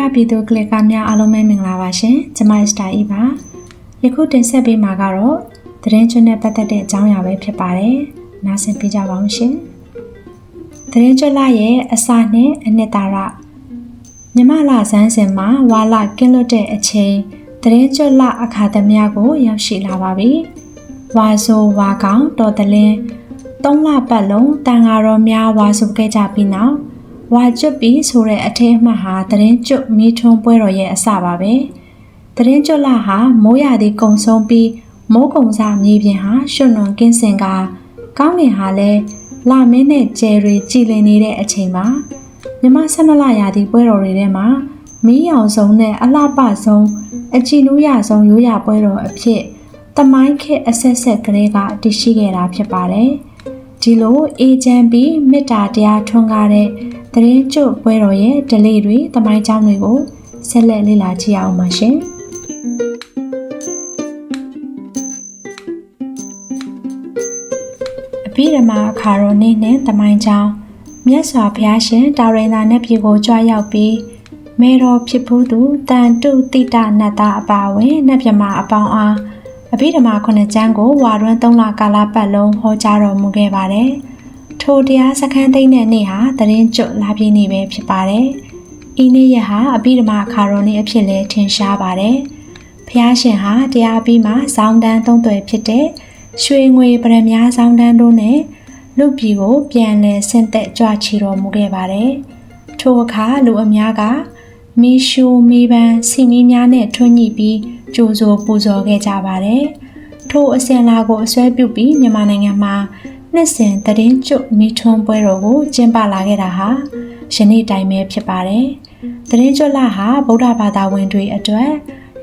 ဘပြည်သူကလစ်ကားများအားလုံးပဲမင်္ဂလာပါရှင်ကျမစတာဤပါယခုတင်ဆက်ပေးမှာကတော့သတင်းကျွန်းနဲ့ပတ်သက်တဲ့အကြောင်းအရာပဲဖြစ်ပါတယ်နားဆင်ပြကြပါဦးရှင်သတင်းကျွန်းလာရဲ့အစာနဲ့အနှစ်သာရမြမလာဇန်းစင်မှာဝါလာကင်းလွတ်တဲ့အချိန်သတင်းကျွန်းလာအခါသမယကိုရောက်ရှိလာပါပြီဝါဆိုဝါကောင်တော်တလင်းသုံးလပတ်လုံးတန်ဃာတော်များဝါဆိုခဲ့ကြပြီးနောက် ဝါကျွတ်ပြီးဆိုတဲ့အထက်အမှတ်ဟာသတင်းကျွတ်မီးထွန်းပွဲတော်ရဲ့အစပါပဲသတင်းကျွတ်လာဟာမိုးရသည်ကုံဆုံးပြီးမိုးကုံစားမြေပြင်ဟာရွှွနွန်ကင်းစင်ကကောင်းငင်ဟာလည်းလာမင်းနဲ့ကျယ်ရီကြည်လင်နေတဲ့အချိန်မှာမြမ၁၂လရာသီပွဲတော်တွေထဲမှာမီးရောင်ဆုံးနဲ့အလှပဆုံးအကြည်နူးရဆုံးရိုးရပွဲတော်အဖြစ်တမိုင်းခေတ်အဆက်ဆက်ကလေးကတည်ရှိခဲ့တာဖြစ်ပါတယ်ဒီလိုအေဂျင့်ပြီးမေတ္တာတရားထွန်းကားတဲ့ သတင်းကျွတ်ပွဲတော်ရဲ့ဒလေးတွေတမိုင်းကြောင်းတွေကိုဆက်လက်လေ့လာကြည့်အောင်ပါရှင်အပိဓမ္မာအခါတော်နေ့နဲ့တမိုင်းကြောင်းမြတ်စွာဘုရားရှင်တာရိန်သာနတ်ပြည်ကိုကြွားရောက်ပြီးမေတော်ဖြစ်ဘူးသူတန်တုတိတနတ်သားအပါဝင်နတ်မြမာအပေါင်းအားအဘိဓမ္မာခုနှစ်ကျမ်းကိုဝါရွန်း၃လကာလပတ်လုံးဟောကြားတော်မူခဲ့ပါတယ်။ ထိုတရားစခန်းသိမ်းတဲ့နေ့ဟာသတင်းကျွတ်လာပြည့်နေ့ပဲဖြစ်ပါတယ်။ဤနေ့ရဟာအဘိဓမ္မာအခါတော်နေ့အဖြစ်လဲထင်ရှားပါတယ်။ဖျားရှင်ဟာတရားပြီးမှဇောင်းတန်းသုံးသွယ်ဖြစ်တဲ့ရွှေငွေပရမများဇောင်းတန်းတို့နဲ့လူပြည်ကိုပြန်လည်ဆင့်သက်ကြွချီတော်မူခဲ့ပါတယ်။ထိုအခါလူအများကမီရှူမီပန်စီမီများနဲ့ထွန်းညှိပြီးကြိုးစိုးပူဇော်ခဲ့ကြပါတယ်။ထိုအစဉ်လာကိုအစွဲပြုပြီးမြန်မာနိုင်ငံမှာ နှစ်စဉ်သတင်းကျွတ်မိထွန်းပွဲတော်ကိုကျင်းပလာခဲ့တာဟာယနေ့တိုင်ပဲဖြစ်ပါတယ်။သတင်းကျွတ်လဟာဗုဒ္ဓဘာသာဝင်တွေအတွက်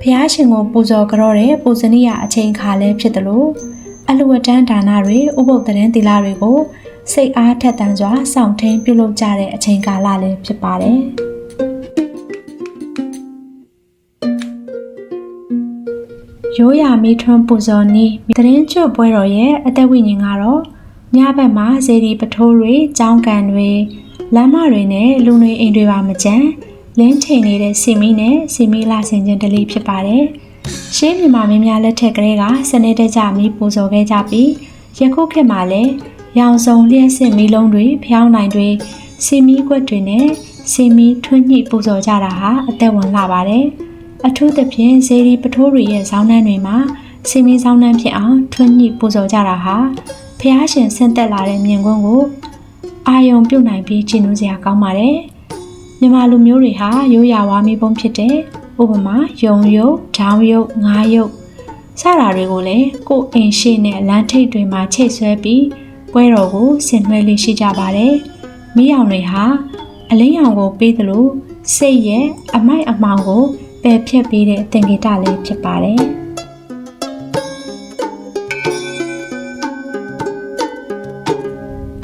ဖျားရှင်ကိုပူဇော်ကြောတဲ့ပူဇနီယအချိန်ခါလည်းဖြစ်တယ်လို့အလှဝတ္တန်ဒါနတွေဥပုပ်သတင်းသီလတွေကိုစိတ်အားထက်သန်စွာစောင့်ထိန်ပြုလုပ်ကြတဲ့အချိန်ကာလလည်းဖြစ်ပါတယ်။ရိုးရာမီထွန်းပူဇော်နည်းသတင်းကျွတ်ပွဲတော်ရဲ့အသက်ဝိညာဉ်ကတော့ ညဘက်မှာဇေဒီပထိုးတွေကြောင်းကန်တွေလမ်းမတွေနဲ့လူနေအိမ်တွေပါမကြမ်းလင်းထိန်နေတဲ့စီမီနဲ့စီမီလာဆင်ခြင်းတလေးဖြစ်ပါတယ်။ရှေးမြန်မာမင်းများလက်ထက်ကလေးကစနေတကြမီပူဇော်ခဲ့ကြပြီးယခုခေတ်မှာလည်းရောင်စုံလျှက်စစ်မီလုံးတွေဖျောင်းနိုင်တွေစီမီကွက်တွေနဲ့စီမီထွန်းညှိပူဇော်ကြတာဟာအသက်ဝင်လာပါတယ်။အထူးသဖြင့်ဇေဒီပထိုးတွေရဲ့ဇောင်းနှန်းတွေမှာစီမီဇောင်းနှန်းဖြစ်အောင်ထွန်းညှိပူဇော်ကြတာဟာ ဖះရှင်ဆင့်သက်လာတဲ့မြင်ကွင်းကိုအာယုံပြုတ်နိုင်ပြီးကျင့်လို့စရာကောင်းပါတယ်။မြန်မာလူမျိုးတွေဟာရိုးရာဝါမီပုံဖြစ်တဲ့ဥပမာယုံယုတ်၊ဓောင်းယုတ်၊ငါးယုတ်စတာတွေကိုလည်းကိုယ်အင်ရှိနဲ့လမ်းထိပ်တွေမှာချိတ်ဆွဲပြီးပွဲတော်ကိုဆင်နွှဲလေးရှိကြပါတယ်။မိအောင်တွေဟာအလင်းရောင်ကိုပေးသလိုစိတ်ရဲ့အမိုက်အမောင်ကိုပယ်ဖြတ်ပေးတဲ့သင်္ကေတလေးဖြစ်ပါတယ်။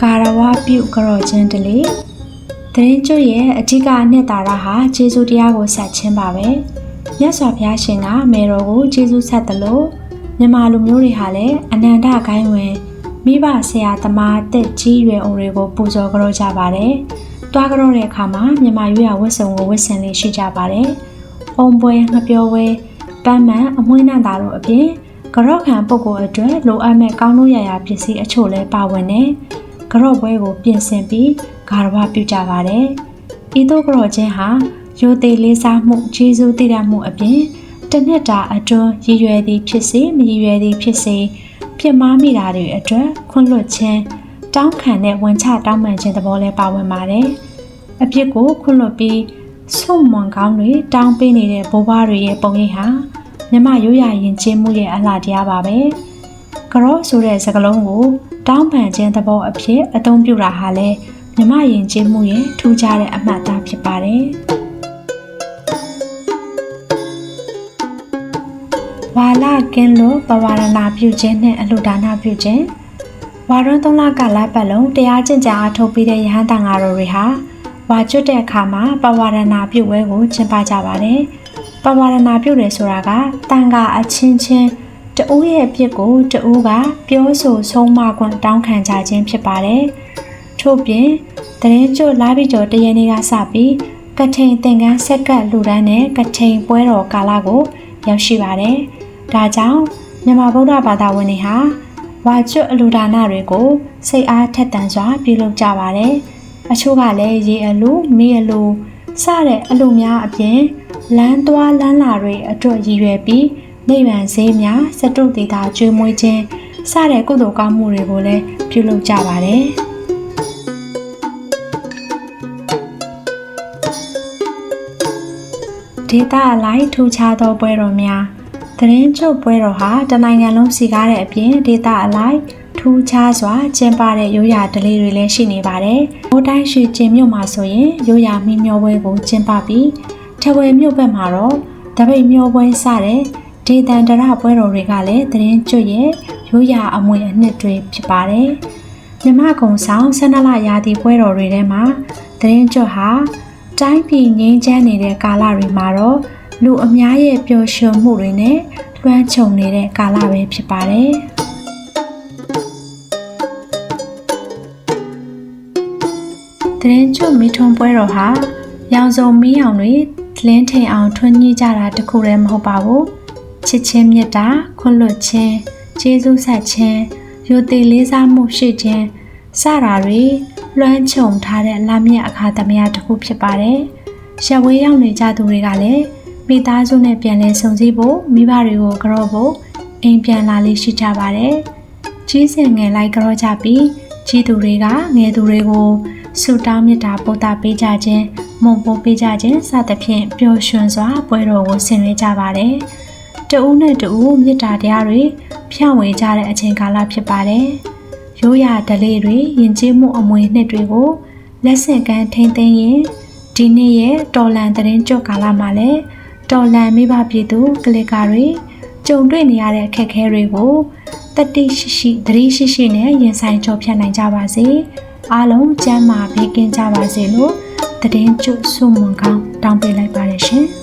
ကာရဝပြုကြော့ခြင်းတလေသတင်းကျွတ်ရဲ့အဓိကအနှစ်သာရဟာဂျေဇုတရားကိုဆက်ခြင်းပါပဲမြတ်စွာဘုရားရှင်ကမေတော်ကိုဂျေဇုဆက်တယ်လို့မြန်မာလူမျိုးတွေဟာလည်းအနန္တဂိုင်းဝင်မိဘဆရာသမားတက်ကြီးရွယ်အိုတွေကိုပူဇော်ကြော့ကြပါတယ်တွားကြော့တဲ့အခါမှာမြန်မာရွေးရဝတ်စုံကိုဝတ်ဆင်လေးရှိကြပါတယ်အုံပွဲငပြောပွဲပန်းမှန်အမွှေးနှံတာတို့အပြင်ကြော့ခံပုဂ္ဂိုလ်အတွက်လိုအပ်မဲ့ကောင်းလို့ရရာပစ္စည်းအချို့လည်းပါဝင်နေ ကြော့ပွဲကိုပြင်ဆင်ပြီးဂါရဝပြုကြပါတယ်။ဤသို့ကြော့ခြင်းဟာရိုသေလေးစားမှုဂျေဇုတည်ရမှုအပြင်တနက်တာအတွန်းရည်ရွယ်သည်ဖြစ်စေမရည်ရွယ်သည်ဖြစ်စေဖြစ်မားမိတာတွေအတွက်ခွင့်လွှတ်ခြင်းတောင်းခံတဲ့ဝန်ချတောင်းပန်ခြင်းသဘောလည်းပါဝင်ပါတယ်။အပြစ်ကိုခွင့်လွှတ်ပြီးဆုံမွန်ကောင်းတွေတောင်းပေးနေတဲ့ဘိုးဘွားတွေရဲ့ပုံရိပ်ဟာမြမရိုးရာရင်ကျင်းမှုရဲ့အလှတရားပါပဲ။ ကြော့ဆိုတဲ့စကားလုံးကိုတောင်းပန်ခြင်းသဘောအဖြစ်အသုံးပြုတာဟာလည်းမြမယဉ်ကျေးမှုရဲ့ထူးခြားတဲ့အမှတ်အသားဖြစ်ပါတယ်။ဝါလကင်းလို့ပဝရဏပြုခြင်းနဲ့အလှဒါနပြုခြင်းဝါရွန်းသုံးလကလပတ်လုံးတရားကျင့်ကြံအားထုတ်ပြီးတဲ့ယဟန်တန်ဃာတော်တွေဟာဝါကျွတ်တဲ့အခါမှာပဝရဏပြုဝဲကိုကျင်းပကြပါတယ်။ပဝရဏပြုတယ်ဆိုတာကတန်ဃာအချင်းချင်း တဦးရဲ့အဖြစ်ကိုတဦးကပြောဆိုဆုံးမခွင့်တောင်းခံကြခြင်းဖြစ်ပါတယ်။ထို့ပြင်တရင်ကျွတ်လာပြီးကျော်တရနေ့ကစပြီးကထိန်သင်္ကန်းဆက်ကပ်လူဒန်းနဲ့ကထိန်ပွဲတော်ကာလကိုရောက်ရှိပါတယ်။ဒါကြောင့်မြန်မာဗုဒ္ဓဘာသာဝင်တွေဟာဝါကျွတ်အလူဒါနတွေကိုစိတ်အားထက်သန်စွာပြုလုပ်ကြပါတယ်။အချို့ကလည်းရေအလူမီးအလူစတဲ့အလူများအပြင်လမ်းသွားလမ်းလာတွေအတွက်ရည်ရွယ်ပြီး နိဗ္ဗာန်ဈေးများစတုတေတာကျွေးမွေးခြင်းစတဲ့ကုသိုလ်ကောင်းမှုတွေကိုလည်းပြုလုပ်ကြပါတယ်။ဒေသအလိုက်ထူခြားသောပွဲတော်များသတင်းချုပ်ပွဲတော်ဟာတနိုင်ငံလုံးစီကားတဲ့အပြင်ဒေသအလိုက်ထူးခြားစွာကျင်းပတဲ့ရိုးရာဓလေ့တွေလည်းရှိနေပါတယ်။ဘိုးတိုင်းရွှေကျင်မြို့မှာဆိုရင်ရိုးရာမီးမျောပွဲကိုကျင်းပပြီးထဝယ်မြို့ဘက်မှာတော့တပိတ်မျောပွဲစတဲ့ ဒေသန္တရပွဲတော်တွေကလည်းသတင်းကျွတ်ရဲ့ရိုးရာအမွေအနှစ်တွေဖြစ်ပါတယ်။မြမကုံဆောင်ဆန္ဒလရာသီပွဲတော်တွေထဲမှာသတင်းကျွတ်ဟာတိုင်းပြည်ငြိမ်းချမ်းနေတဲ့ကာလတွေမှာတော့လူအများရဲ့ပျော်ရွှင်မှုတွေနဲ့လွှမ်းခြုံနေတဲ့ကာလပဲဖြစ်ပါတယ်။တရင်ကျွတ်မီထွန်ပွဲတော်ဟာရောင်စုံမီးအောင်တွေလင်းထိန်အောင်ထွန်းညှိကြတာတခုတည်းမဟုတ်ပါဘူး။ ချစ်ချင်းမြတ်တာခွင့်လွတ်ခြင်းကျေးဇူးဆက်ခြင်းရိုသေလေးစားမှုရှိခြင်းစတာတွေလွှမ်းခြုံထားတဲ့လာမြတ်အခါသမယတစ်ခုဖြစ်ပါတယ်။ရှဝေးရောက်နေကြသူတွေကလည်းမိသားစုနဲ့ပြန်လည်ဆုံစည်းဖို့မိဘတွေကိုကြော့ဖို့အိမ်ပြန်လာလေးရှိကြပါတယ်။ကြီးစင်ငယ်လိုက်ကြော့ကြပြီးကြီးသူတွေကငယ်သူတွေကိုဆုတောင်းမေတ္တာပို့တာပေးကြခြင်းမုံပို့ပေးကြခြင်းစသဖြင့်ပျော်ရွှင်စွာပွဲတော်ကိုဆင်နွှဲကြပါတယ်။ တဦးနဲ့တဦးမေတ္တာတရားတွေဖြန့်ဝေကြတဲ့အချိန်ကာလဖြစ်ပါတယ်။ရိုးရာဓလေ့တွေယဉ်ကျေးမှုအမွေနှစ်တွေကိုလက်ဆင့်ကမ်းထိန်းသိမ်းရင်ဒီနေ့ရဲ့တော်လန်သတင်းကြွကာလမှာလည်းတော်လန်မိဘပြည်သူကလစ်ကာတွေကြုံတွေ့နေရတဲ့အခက်အခဲတွေကိုတတိရှိရှိသတိရှိရှိနဲ့ရင်ဆိုင်ကျော်ဖြတ်နိုင်ကြပါစေအားလုံးကျမ်းမာဘေးကင်းကြပါစေလို့တည်င်းကျွဆုမွန်ကောင်းတောင်းပေးလိုက်ပါတယ်ရှင်